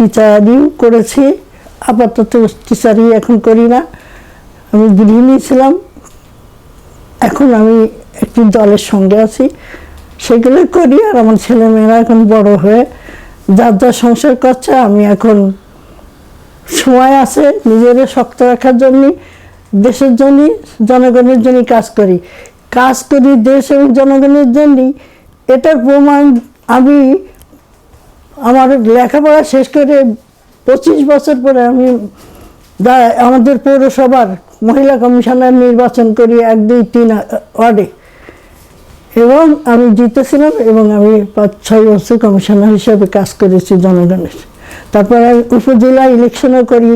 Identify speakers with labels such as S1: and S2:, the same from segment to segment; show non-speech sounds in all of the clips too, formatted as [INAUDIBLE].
S1: টিচারিও করেছি। আপাতত টিচারই এখন করি না। আমি গৃহিণী ছিলাম। এখন আমি একটি দলের সঙ্গে আছি। সেগুলো করি আর আমার ছেলেমেয়েরা এখন বড় হয়ে যার যা সংসার করছে, আমি এখন সময় আছে নিজেদের শক্ত রাখার জন্য, দেশের জন্য, জনগণের জন্য কাজ করি। কাজ করি দেশ এবং জনগণের জন্যই এটার প্রমাণ আমি আমার লেখাপড়া শেষ করে পঁচিশ বছর পরে আমি আমাদের পৌরসভার মহিলা কমিশনার নির্বাচন করি এক, দুই, তিন ওয়ার্ডে। এবং আমি জিতেছিলাম এবং আমি পাঁচ, ছয় বছর কমিশনার হিসেবে কাজ করেছি জনগণের। তারপরে আমি উপজেলা ইলেকশনও করি,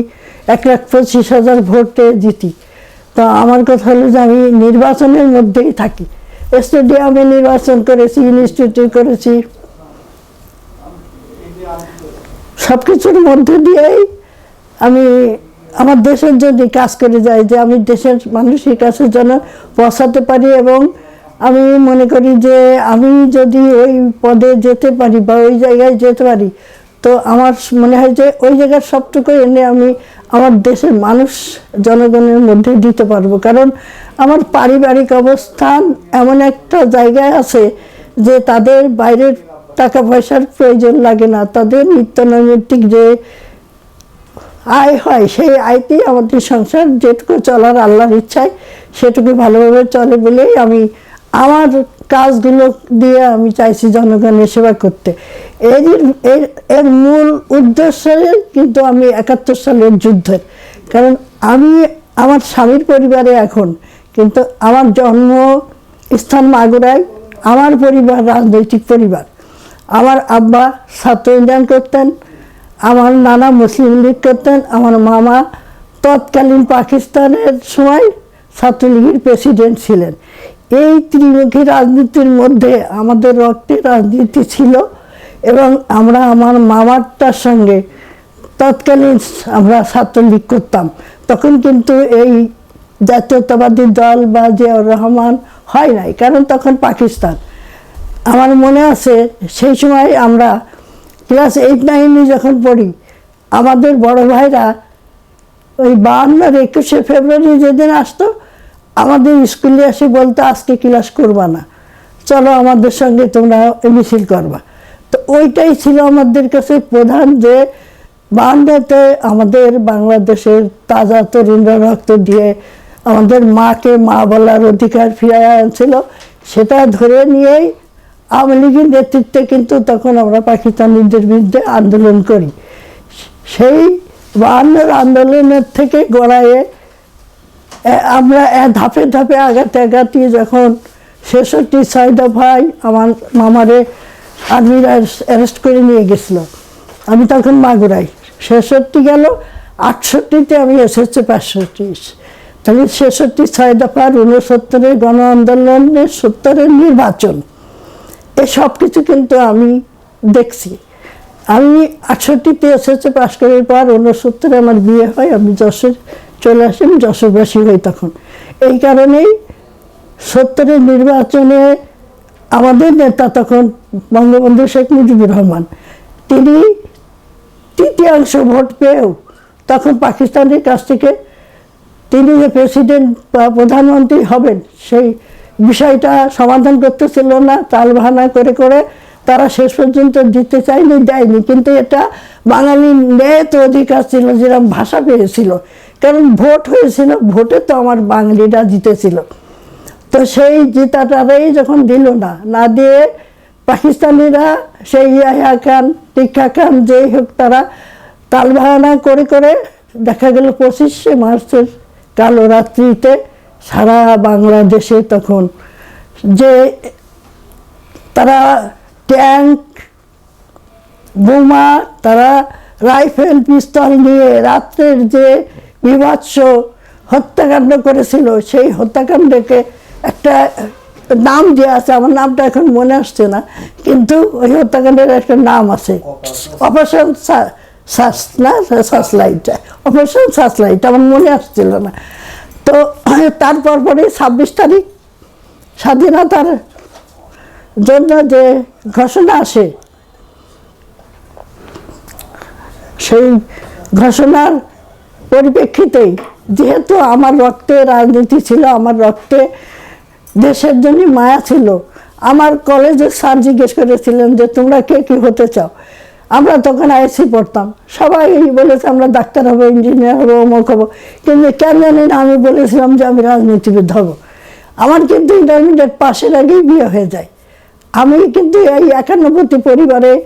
S1: এক লাখ পঁচিশ হাজার ভোটে জিতি। তো আমার কথা হলো যে আমি নির্বাচনের মধ্যেই থাকি। স্টেডিয়ামে নির্বাচন করেছি, ইনস্টিটিউটে করেছি সব কিছুর মধ্যে দিয়েই আমি আমার দেশের জন্য কাজ করে যাই, যে আমি দেশের মানুষের কাছে যেন পৌঁছাতে পারি এবং আমি মনে করি যে আমি যদি ওই পদে যেতে পারি বা ওই জায়গায় যেতে পারি, তো আমার মনে হয় যে ওই জায়গার সবটুকু এনে আমি আমার দেশের মানুষ জনগণের মধ্যে দিতে পারব। কারণ আমার পারিবারিক অবস্থান এমন একটা জায়গায় আছে যে তাদের বাইরের টাকা পয়সার প্রয়োজন লাগে না। তাদের নিত্য নৈমিত্তিক যে আয় হয়, সেই আয়তেই আমাদের সংসার যেটুকু চলার আল্লাহর ইচ্ছায়, সেটুকু ভালোভাবে চলে বলেই আমি আমার কাজগুলো দিয়ে আমি চাইছি জনগণের সেবা করতে। এর এর মূল উদ্দেশ্যে কিন্তু আমি একাত্তর সালের যুদ্ধের। কারণ আমি আমার স্বামীর পরিবারে এখন, কিন্তু আমার জন্ম স্থান মাগুরায়, আমার পরিবার রাজনৈতিক পরিবার। আমার আব্বা ছাত্র করতেন, আমার নানা মুসলিম লীগ করতেন, আমার মামা তৎকালীন পাকিস্তানের সময় ছাত্রলীগের প্রেসিডেন্ট ছিলেন। এই ত্রিমুখী রাজনীতির মধ্যে আমাদের রক্তে রাজনীতি ছিল এবং আমরা আমার মামারটার সঙ্গে তৎকালীন আমরা ছাত্রলীগ করতাম। তখন কিন্তু এই জাতীয়তাবাদী দল বা জিয়াউর রহমান হয় নাই, কারণ তখন পাকিস্তান। আমার মনে আছে, সেই সময় আমরা ক্লাস এইট নাইনে যখন পড়ি, আমাদের বড় ভাইরা ওই বাহান্নর একুশে ফেব্রুয়ারি যেদিন আসতো, আমাদের স্কুলে এসে বলতো, আজকে ক্লাস করবা না। চলো আমাদের সঙ্গে তোমরা মিছিল করবা। তো ওইটাই ছিল আমাদের কাছে প্রধান যে বাহান্নতে আমাদের বাংলাদেশের তাজা তরুণরা রক্ত দিয়ে আমাদের মাকে মা বলার অধিকার ফিরিয়ে আনছিল, সেটা ধরে নিয়েই আওয়ামী লীগের নেতৃত্বে কিন্তু তখন আমরা পাকিস্তানিদের বিরুদ্ধে আন্দোলন করি। সেই বাহান্নর আন্দোলনের থেকে গড়াইয়ে আমরা ধাপে ধাপে আগাতে আগাতে যখন ছেষট্টি ছয় দফায় আমার মামারে আর্মিরা অ্যারেস্ট করে নিয়ে গেছিল। আমি তখন মাগুরাই। ছেষট্টি গেল, আটষট্টিতে আমি এসেছি, পাঁচষট্টি। তাহলে ছেষট্টি ছয় দফার ঊনসত্তরের গণ আন্দোলনের সত্তরের নির্বাচন। এই সব কিছু কিন্তু আমি দেখছি। আমি আটষট্টিতে এসেছে পাশ করার পর ঊনসত্তরে আমার বিয়ে হয়, আমি যশোর চলে আসি যশোরবাসী হই তখন। এই কারণেই সত্তরের নির্বাচনে আমাদের নেতা তখন বঙ্গবন্ধু শেখ মুজিবুর রহমান। তিনি তৃতীয়াংশ ভোট পেয়েও তখন পাকিস্তানের কাছ থেকে তিনি যে প্রেসিডেন্ট বা প্রধানমন্ত্রী হবেন সেই বিষয়টা সমাধান করতেছিল না, তাল বাহানা করে করে তারা শেষ পর্যন্ত দিতে চায়নি দেয়নি। কিন্তু এটা বাঙালি ন্যায় তো অধিকার ছিল, যেরকম ভাষা পেয়েছিল। কারণ ভোট হয়েছিল, ভোটে তো আমার বাঙালিরা জিতেছিল। তো সেই জিতাটারেই যখন দিল না না দিয়ে পাকিস্তানিরা সেই ইয়াহা খান, টিক্কা খান, যেই হোক তারা তাল তালবাহানা করে করে দেখা গেল পঁচিশে মার্চের কালো রাত্রিতে সারা বাংলাদেশে তখন যে তারা ট্যাঙ্ক, বোমা, তারা রাইফেল পিস্তল নিয়ে রাত্রের যে বিভৎস হত্যাকাণ্ড করেছিল, সেই হত্যাকাণ্ডকে একটা নাম দেওয়া আছে, আমার নামটা এখন মনে আসছে না, কিন্তু ওই হত্যাকাণ্ডের একটা নাম আছে। অপারেশন সাস না সাসলাইট অপারেশন সাসলাইট আমার মনে আসছিল না। তো [COUGHS] তারপর পরে ছাব্বিশ তারিখ স্বাধীনতার জন্য যে ঘোষণা আসে, সেই ঘোষণার পরিপ্রেক্ষিতেই যেহেতু আমার রক্তে রাজনীতি ছিল, আমার রক্তে দেশের জন্য মায়া ছিল, আমার কলেজের স্যার জিজ্ঞেস করেছিলেন যে তোমরা কে, কি হতে চাও? আমরা তখন আইসি পড়তাম। সবাই বলেছে, আমরা ডাক্তার হব ইঞ্জিনিয়ার হব, অমুক হব। কিন্তু কেন জানি না, আমি বলেছিলাম যে আমি রাজনীতিবিদ হব। আমার কিন্তু ইন্টারমিডিয়েট পাশের আগেই বিয়ে হয়ে যায়। আমি কিন্তু এই একান্নবর্তী পরিবারে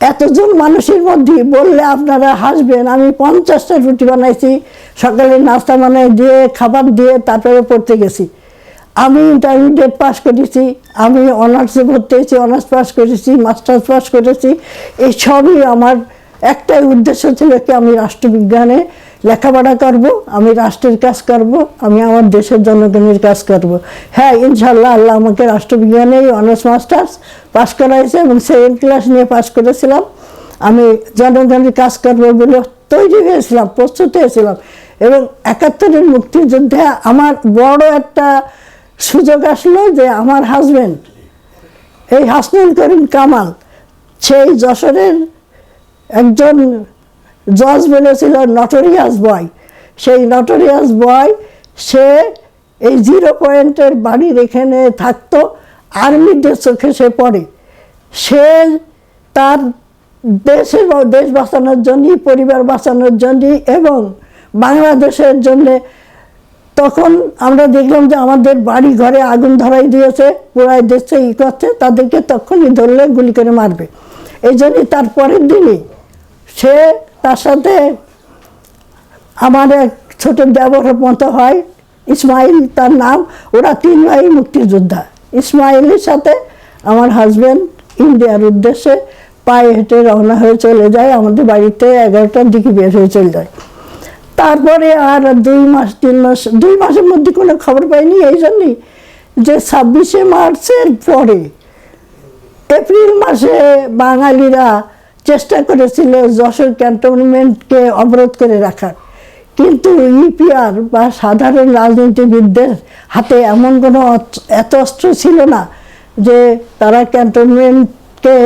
S1: এতজন মানুষের মধ্যে বললে আপনারা হাসবেন। আমি পঞ্চাশটা রুটি বানাইছি, সকালে নাস্তা বানাই দিয়ে, খাবার দিয়ে, তারপরে পড়তে গেছি। আমি ইন্টারমিডিয়েট পাস করেছি, আমি অনার্সে ভর্তি হয়েছি, অনার্স পাস করেছি, মাস্টার্স পাস করেছি। এই সবই আমার একটাই উদ্দেশ্য ছিল কি আমি রাষ্ট্রবিজ্ঞানে লেখাপড়া করব, আমি রাষ্ট্রের কাজ করব, আমি আমার দেশের জনগণের কাজ করব। হ্যাঁ ইনশাল্লাহ আল্লাহ আমাকে রাষ্ট্রবিজ্ঞানে অনার্স, মাস্টার্স পাস করাইছে এবং সেকেন্ড ক্লাস নিয়ে পাস করেছিলাম। আমি জনগণের কাজ করব বলে তৈরি হয়েছিলাম, প্রস্তুত হয়েছিলাম। এবং একাত্তরের মুক্তিযুদ্ধে আমার বড় একটা সুযোগ আসলো যে আমার হাজবেন্ড এই হাসনুল করিম কামাল, সেই যশোরের একজন জজ বলেছিল নটোরিয়াস বয় সেই নটোরিয়াস বয় সে এই জিরো পয়েন্টের বাড়ির এখানে থাকতো আর্মিদের চোখে সে পড়ে। সে তার দেশের দেশ বাঁচানোর জন্যই, পরিবার বাঁচানোর জন্যই এবং বাংলাদেশের জন্যে তখন আমরা দেখলাম যে আমাদের বাড়ি ঘরে আগুন ধরাই দিয়েছে, পুরাই দেশে ই করছে, তাদেরকে তখনই ধরলে গুলি করে মারবে। এই জন্যই তার পরের দিনই সে তার সাথে আমার এক ছোট দেবর মতো হয়, ইসমাইল তার নাম, ওরা তিন ভাই মুক্তিযোদ্ধা। ইসমাইলের সাথে আমার হাজব্যান্ড ইন্ডিয়ার উদ্দেশ্যে পায়ে হেঁটে রওনা হয়ে চলে যায়, আমাদের বাড়িতে এগারোটার দিকে বের হয়ে চলে যায়। তারপরে আর দুই মাস, তিন মাস, দুই মাসের মধ্যে কোনো খবর পাইনি, এই জন্যই যে ছাব্বিশে মার্চের পরে এপ্রিল মাসে বাঙালিরা চেষ্টা করেছিল যশোর ক্যান্টনমেন্টকে অবরোধ করে রাখার। কিন্তু ইপিআর বা সাধারণ রাজনীতিবিদদের হাতে এমন কোনো এত অস্ত্র ছিল না যে তারা ক্যান্টনমেন্টকে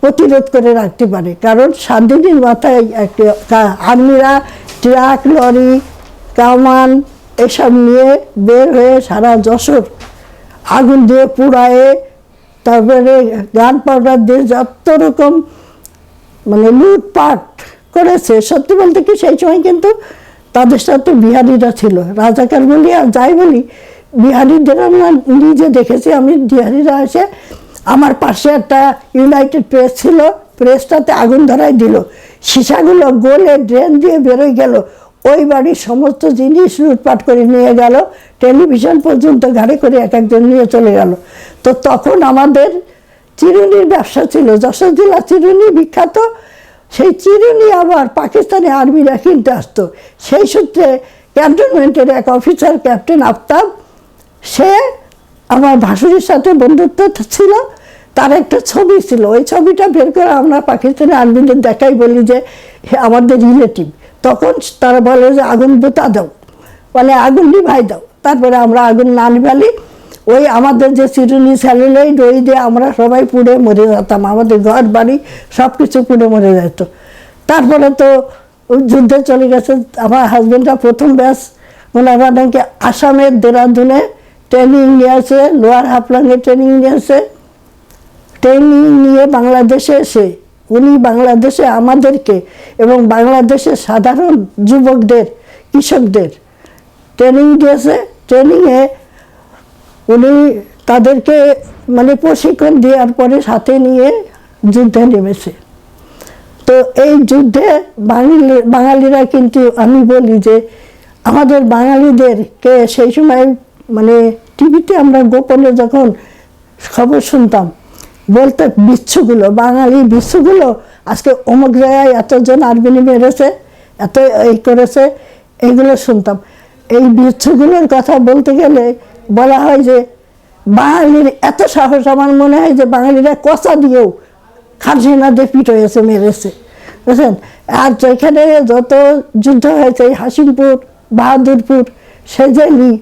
S1: প্রতিরোধ করে রাখতে পারে। কারণ সাত দিনের মাথায় একটা আর্মিরা ট্রাক, লরি, কামান এসব নিয়ে বের হয়ে সারা যশোর আগুন দিয়ে পুড়ায়ে। তারপরে গান পাউডার দিয়ে যত রকম মানে লুটপাট করেছে, সত্যি বলতে কি সেই সময় কিন্তু তাদের সাথে বিহারিরা ছিল। রাজাকার বলি আর যাই বলি, বিহারিদের আমরা নিজে দেখেছি। আমি বিহারিরা এসে আমার পাশে একটা ইউনাইটেড প্রেস ছিল প্রেসটাতে আগুন ধরাই দিল। সীসাগুলো গোলে ড্রেন দিয়ে বেরোয় গেল। ওই বাড়ির সমস্ত জিনিস লুটপাট করে নিয়ে গেল। টেলিভিশন পর্যন্ত গাড়ি করে এক একজন নিয়ে চলে গেল। তো তখন আমাদের চিরুনির ব্যবসা ছিল। যশোর জেলা চিরুনি বিখ্যাত। সেই চিরুনি আবার পাকিস্তানি আর্মিরা কিনতে আসতো। সেই সূত্রে ক্যান্টনমেন্টের এক অফিসার ক্যাপ্টেন আফতাব, সে আমার ভাসুরের সাথে বন্ধুত্ব ছিল। তার একটা ছবি ছিল। ওই ছবিটা বের করে আমরা পাকিস্তানি আর্মিদের দেখাই বলি যে আমাদের রিলেটিভ তখন তারা বলে যে, আগুন বোতা দাও। বলে, আগুন নিভাই দাও। তারপরে আমরা আগুন না নিভালি। ওই আমাদের যে চিরুনি স্যালুলাইড ওই দিয়ে আমরা সবাই পুড়ে মরে যেতাম। আমাদের ঘর, বাড়ি সব কিছু পুড়ে মরে যেত। তারপরে তো যুদ্ধে চলে গেছে। আমার হাজবেন্ডরা প্রথম ব্যাস ওনারা নাকি আসামের দেরাদুনে ট্রেনিং নিয়েছে লোয়ার হাফলংয়ে ট্রেনিং নিয়েছে ট্রেনিং নিয়ে বাংলাদেশে এসে, উনি বাংলাদেশে আমাদেরকে এবং বাংলাদেশের সাধারণ যুবকদের, কৃষকদের ট্রেনিং দিয়েছে। ট্রেনিংয়ে উনি তাদেরকে মানে প্রশিক্ষণ দেওয়ার পরে সাথে নিয়ে যুদ্ধে নেমেছে। তো এই যুদ্ধে বাঙালি, বাঙালিরা কিন্তু আমি বলি যে আমাদের বাঙালিদেরকে সেই সময় মানে টিভিতে আমরা গোপনে যখন খবর শুনতাম বলতে বিচ্ছুগুলো, বাঙালি বিচ্ছুগুলো। আজকে অমুক জায়গায় এতজন আর্মিনি মেরেছে এত এই করেছে এইগুলো শুনতাম। এই বিচ্ছুগুলোর কথা বলতে গেলে বলা হয় যে, বাঙালির এত সাহস আমার মনে হয় যে, বাঙালিরা কষা দিয়েও খারসিনাদের পিঠ হয়েছে, মেরেছে। বুঝলেন? আর যেখানে যত যুদ্ধ হয়েছে, এই হাসিমপুর, বাহাদুরপুর, সেজেলি,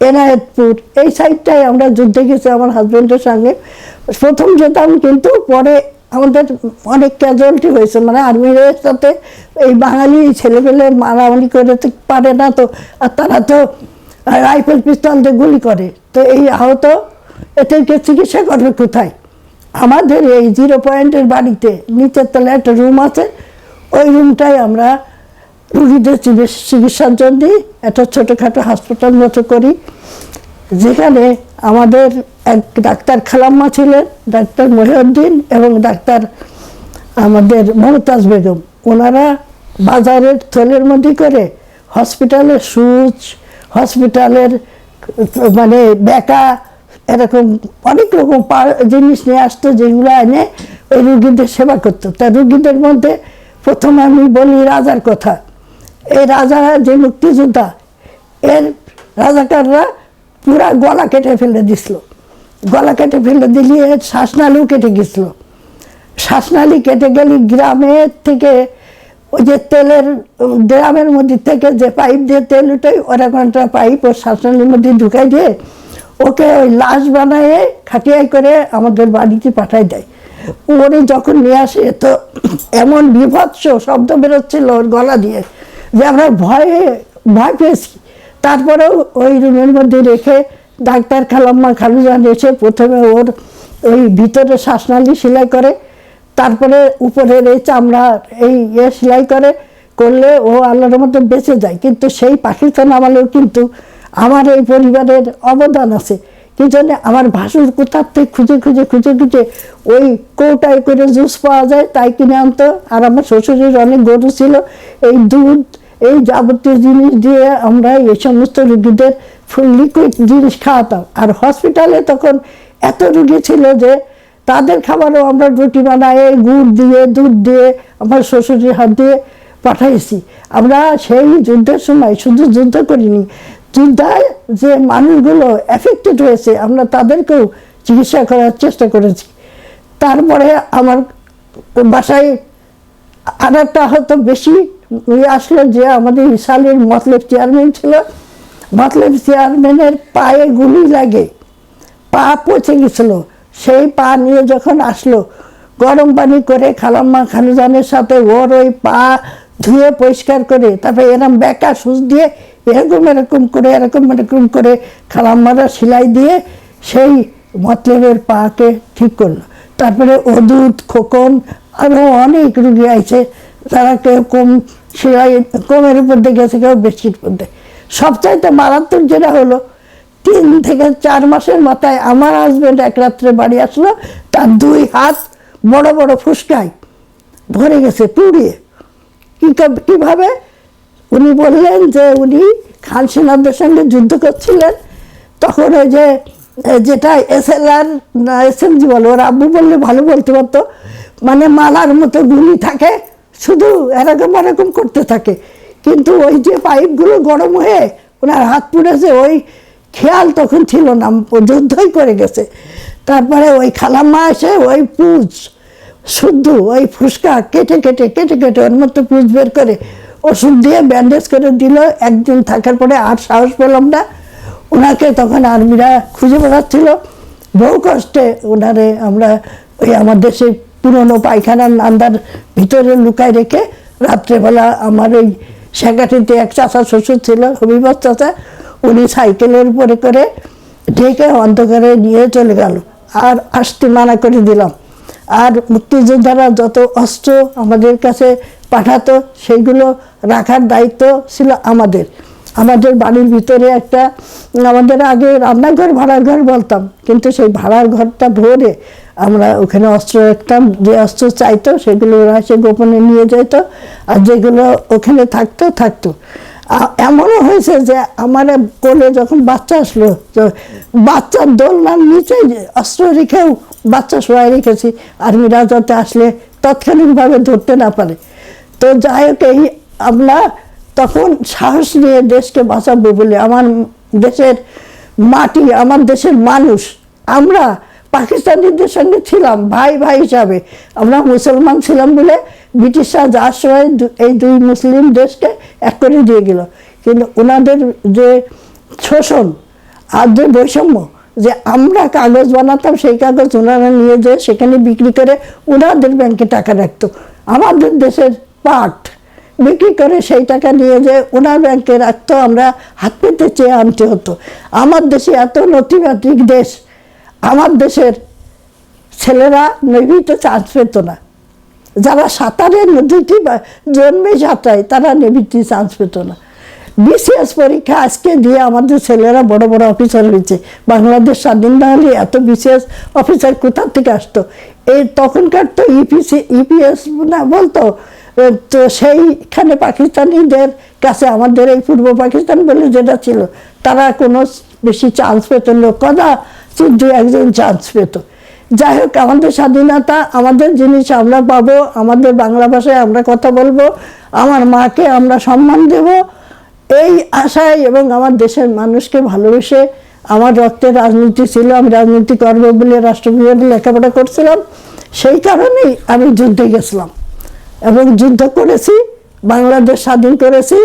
S1: এনায়েতপুর, এই সাইডটায় আমরা যুদ্ধে গেছি আমার হাজব্যান্ডের সঙ্গে। প্রথম যেতাম কিন্তু পরে আমাদের অনেক ক্যাজুয়ালিটি হয়েছে। মানে আর্মির সাথে এই বাঙালি ছেলেপেলে মারামারি করে পারে না তো, আর তারা তো রাইফেল পিস্তল দিয়ে গুলি করে। তো এই আহত এদেরকে চিকিৎসা করবে কোথায়? আমাদের এই জিরো পয়েন্টের বাড়িতে, নিচের তলায় একটা রুম আছে। ওই রুমটাই আমরা রুগীদের চিকিৎস- চিকিৎসার জন্য একটা ছোটোখাটো হাসপাতাল মতো করি। যেখানে আমাদের এক ডাক্তার খালাম্মা ছিলেন, ডাক্তার মহিউদ্দিন এবং ডাক্তার আমাদের মমতাজ বেগম। ওনারা বাজারের থলের মধ্যে করে হসপিটালের সুচ, হসপিটালের মানে বেকা, এরকম অনেক রকম জিনিস নিয়ে আসতো যেগুলো এনে ওই রুগীদের সেবা করতো। তা রুগীদের মধ্যে প্রথমে আমি বলি রাজার কথা। এই রাজারা যে মুক্তিযোদ্ধা, এর রাজাকাররা পুরা গলা কেটে ফেলে দিছিল। গলা কেটে ফেলে দিলে শ্বাসনালীও কেটে গেছিল। শ্বাসনালী কেটে গেলে গ্রামের থেকে ওই যে তেলের ড্রামের মধ্যে থেকে যে পাইপ দিয়ে তেল উঠে ওরকম একটা পাইপ ওর শ্বাসনালীর মধ্যে ঢুকাই দিয়ে ওকে ওই লাশ বানায় খাটিয়াই করে আমাদের বাড়িতে পাঠাই দেয়। ওরে যখন নিয়ে আসে, তো এমন বিভৎস শব্দ বেরোচ্ছিল ওর গলা দিয়ে যে আমরা ভয়ে, ভয় পেয়েছি। তারপরেও ওই রুমের মধ্যে রেখে ডাক্তার খালাম্মা খালুজান এসে প্রথমে ওর ওই ভিতরে শ্বাসনালী সেলাই করে, তারপরে উপরের এই চামড়া এই ইয়ে সেলাই করে, করলে ও আল্লাহর মতো বেঁচে যায়। কিন্তু সেই পাকিস্তান আমলেও কিন্তু আমার এই পরিবারের অবদান আছে। কি জন্য? আমার ভাসুর কোথার থেকে খুঁজে খুঁজে খুঁজে খুঁজে ওই কৌটায় করে জুস পাওয়া যায়, তাই কিনে আনতো। আর আমার শ্বশুরের অনেক গরু ছিল, এই দুধ এই যাবতীয় জিনিস দিয়ে আমরা এই সমস্ত রুগীদের লিকুইড জিনিস খাওয়াতাম। আর হসপিটালে তখন এত রুগী ছিল যে তাদের খাবারও আমরা রুটি বানায়, গুড় দিয়ে, দুধ দিয়ে আমার শ্বশুরের হাত দিয়ে পাঠাইছি। আমরা সেই যুদ্ধের সময় শুধু যুদ্ধ করিনি, যুদ্ধায় যে মানুষগুলো এফেক্টেড হয়েছে, আমরা তাদেরকেও চিকিৎসা করার চেষ্টা করেছি। তারপরে আমার বাসায় আর একটা হয়তো বেশি ইয়ে আসলো যে আমাদের ইসালের মতলেব চেয়ারম্যান ছিল। মতলেব চেয়ারম্যানের পায়ে গুলি লাগে, পা পচে গেছিল। সেই পা নিয়ে যখন আসলো, গরম পানি করে খালাম্মা খানুজানের সাথে ওর ওই পা ধুয়ে পরিষ্কার করে, তারপরে এরম বেকা সুচ দিয়ে এরকম এরকম করে, এরকম এরকম করে খালাম্মারা সেলাই দিয়ে সেই মতলেবের পাকে ঠিক করল। তারপরে অদূত খোকন আরও অনেক রুগী আছে তারা কেউ কম সেলাই, কমের উপর দিয়ে গেছে, কেউ উপর দিয়ে। সবচাইতে মারাত্মক যেটা হলো, তিন থেকে চার মাসের মাথায় আমার হাজব্যান্ড এক রাত্রে বাড়ি আসলো, তার দুই হাত বড় বড় ফুসকায় ভরে গেছে, পুড়িয়ে। কা- কীভাবে? উনি বললেন যে উনি খান সেনাদের সঙ্গে যুদ্ধ করছিলেন। তখন ওই যে যেটা S L R S M G বলে, ওর আব্বু বললে ভালো বলতে পারতো। মানে মালার মতো গুলি থাকে শুধু এরকম এরকম করতে থাকে। কিন্তু ওই যে পাইপগুলো গরম হয়ে ওনার হাত পুড়েছে ওই খেয়াল তখন ছিল না, যুদ্ধই করে গেছে। তারপরে ওই খালাম্মা এসে ওই পুজ, শুদ্ধ ওই ফুসকা কেটে কেটে কেটে কেটে ওর মতো পুজ বের করে ওষুধ দিয়ে ব্যান্ডেজ করে দিল। একদিন থাকার পরে আর সাহস পেলাম না। ওনাকে তখন আর্মিরা খুঁজে বেড়াচ্ছিল। বহু কষ্টে ওনারে আমরা ওই আমাদের দেশে পুরনো পায়খানার নান্দার ভিতরে লুকায় রেখে রাত্রেবেলা আমার ওই সেকাটিতে এক চাচা শ্বশুর ছিল হবিবর চাচা, উনি সাইকেলের উপরে করে ঢেকে অন্ধকারে নিয়ে চলে গেল। আর আসতে মানা করে দিলাম। আর মুক্তিযোদ্ধারা যত অস্ত্র আমাদের কাছে পাঠাতো, সেইগুলো রাখার দায়িত্ব ছিল আমাদের। আমাদের বাড়ির ভিতরে একটা, আমাদের আগে রান্নাঘর ভাড়ার ঘর বলতাম। কিন্তু সেই ভাড়ার ঘরটা ভরে আমরা ওখানে অস্ত্র রাখতাম, যে অস্ত্র চাইতো সেগুলো ওরা এসে গোপনে নিয়ে যেত আর যেগুলো ওখানে থাকতো থাকতো। এমনও হয়েছে যে আমার কোলে যখন বাচ্চা আসলো তো বাচ্চার দোলনার নিচে অস্ত্র রেখেও বাচ্চা শোয়াই রেখেছি আর্মিরা যাতে আসলে তাৎক্ষণিকভাবে ধরতে না পারে। তো যাই হোক, এই আমরা তখন সাহস নিয়ে দেশকে বাঁচাবো বলে, আমার দেশের মাটি, আমার দেশের মানুষ, আমরা পাকিস্তানিদের সঙ্গে ছিলাম, ভাই ভাই হিসাবে। আমরা মুসলমান ছিলাম বলে ব্রিটিশরা যার সময় এই দুই মুসলিম দেশকে এক করে দিয়ে গেল। কিন্তু ওনাদের যে শোষণ আর যে বৈষম্য, যে আমরা কাগজ বানাতাম, সেই কাগজ ওনারা নিয়ে যেয়ে সেখানে বিক্রি করে ওনাদের ব্যাংকে টাকা রাখতো। আমাদের দেশের পাট বিক্রি করে সেই টাকা নিয়ে যে ওনার ব্যাংকে রাখতো, আমরা হাত পেতে চেয়ে আনতে হতো। আমার দেশে এত নথিবাতিক দেশ আমার দেশের ছেলেরা নেভিতে চান্স পেত না। যারা সাঁতারের নদীটি জন্মে সাঁতায় তারা নেভিতে চান্স পেত না। বিসিএস পরীক্ষা আজকে দিয়ে আমাদের ছেলেরা বড় বড় অফিসার হয়েছে। বাংলাদেশ স্বাধীন না হলে এত বিসিএস অফিসার কোথা থেকে আসতো? এই তখনকার তো E ইপিসি ইপিএস না বলতো তো সেইখানে পাকিস্তানিদের কাছে, আমাদের এই পূর্ব পাকিস্তান বলে যেটা ছিল, তারা কোনো বেশি চান্স পেত না। কদা দু একজন চান্স পেত। যাই হোক, আমাদের স্বাধীনতা, আমাদের জিনিস আমরা পাবো, আমাদের বাংলা ভাষায় আমরা কথা বলব, আমার মাকে আমরা সম্মান দেব। এই আশায় এবং আমার দেশের মানুষকে ভালোবেসে আমার রক্তে রাজনীতি ছিল, আমি রাজনীতি করব বলে রাষ্ট্রবিজ্ঞানে লেখাপড়া করছিলাম, সেই কারণেই আমি যুদ্ধে গেছিলাম। এবং যুদ্ধ করেছি, বাংলাদেশ স্বাধীন করেছি।